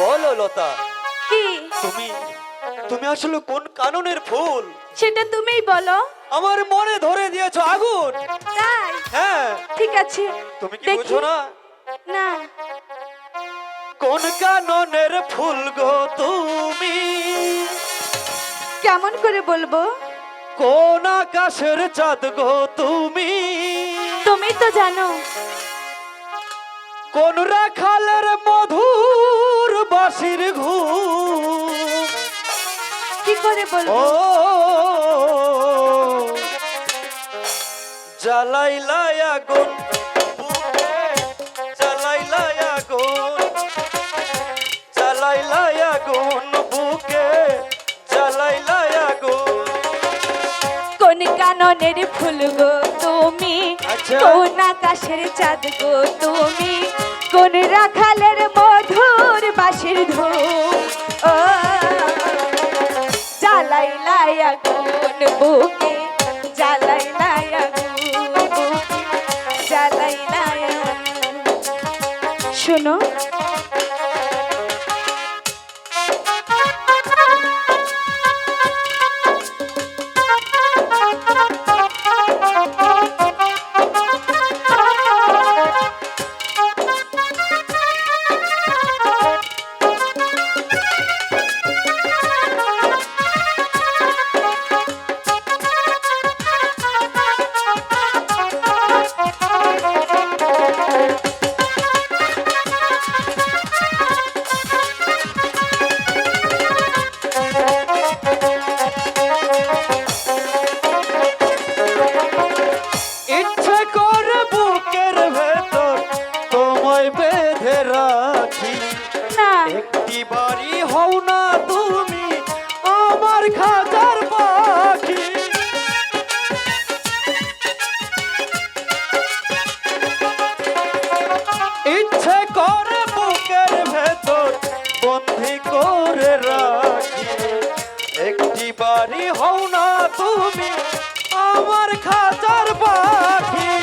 বলো লতা কি? তুমি তুমি আসলে কোন কাননের ফুল? সেটা তুমিই বলো। আমার মনে ধরে দিয়েছ আগুন। তাই? হ্যাঁ। ঠিক আছে। তুমি কি দেখি। বুঝো না? না। কোন কাননের ফুল গো তুমি? কেমন করে বলব? কোন আকাশের চাঁদ গো তুমি? তুমি তো জানো। কোন রাখালের মধুর বাসির ঘু কি করে বলব? জ্বালাইলাই আগুন বুকে জ্বালাইলাই আগুন জ্বালাইলাই আগুন বুকে জ্বালাইলাই আগুন। কোন কাননের ফুল গো তুমি আচ্ছা। কোন আকাশের চাঁদ গো তুমি কোন রাখালের মধুর বাসির ধো চালাই জ্বালাই কোন বুকে চালাই লাই চালাই জ্বালাই শোনো বেঁধে রাখি। একটি বাড়ি হও না তুমি আমার খাজার পাখি। ইচ্ছে করে বুকের ভেতর বন্দি করে রাখি। একটি বাড়ি হও না তুমি আমার খাজার পাখি।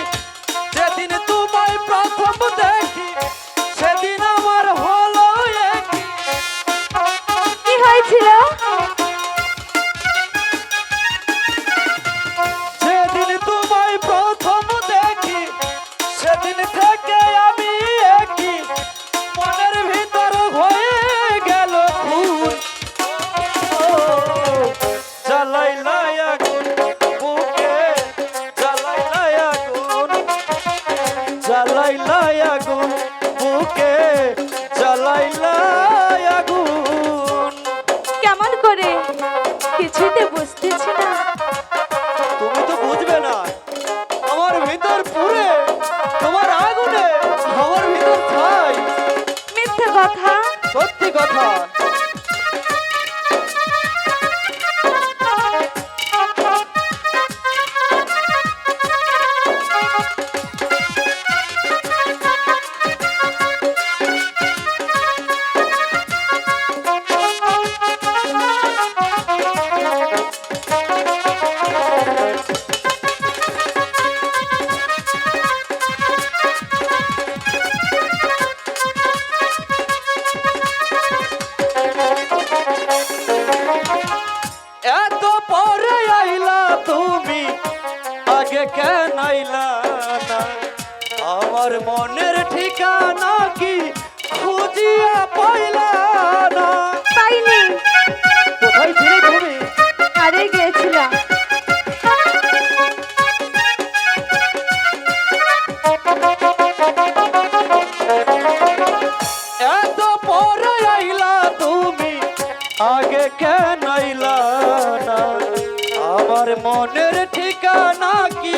জ্বালাইলাই আগুন। কেমন করে? কিছুতে বুঝতেছি কেন আইলা না আমার মনের ঠিকানা কি খুঁজিয়া পাইলা না। পাইনি। কোথায় ছিলে তুমি? হারিয়ে গিয়েছিলাম। এত পরে আইলা তুমি? আগে কেন আইলা আমার মনের ঠিকানা কি?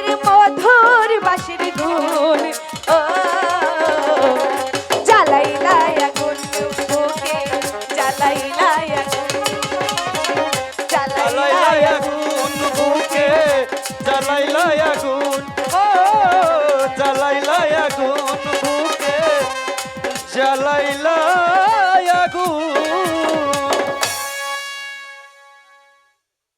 জ্বালাইলা আগুন ও জ্বালাইলা আগুন বুকে। জ্বালাইলা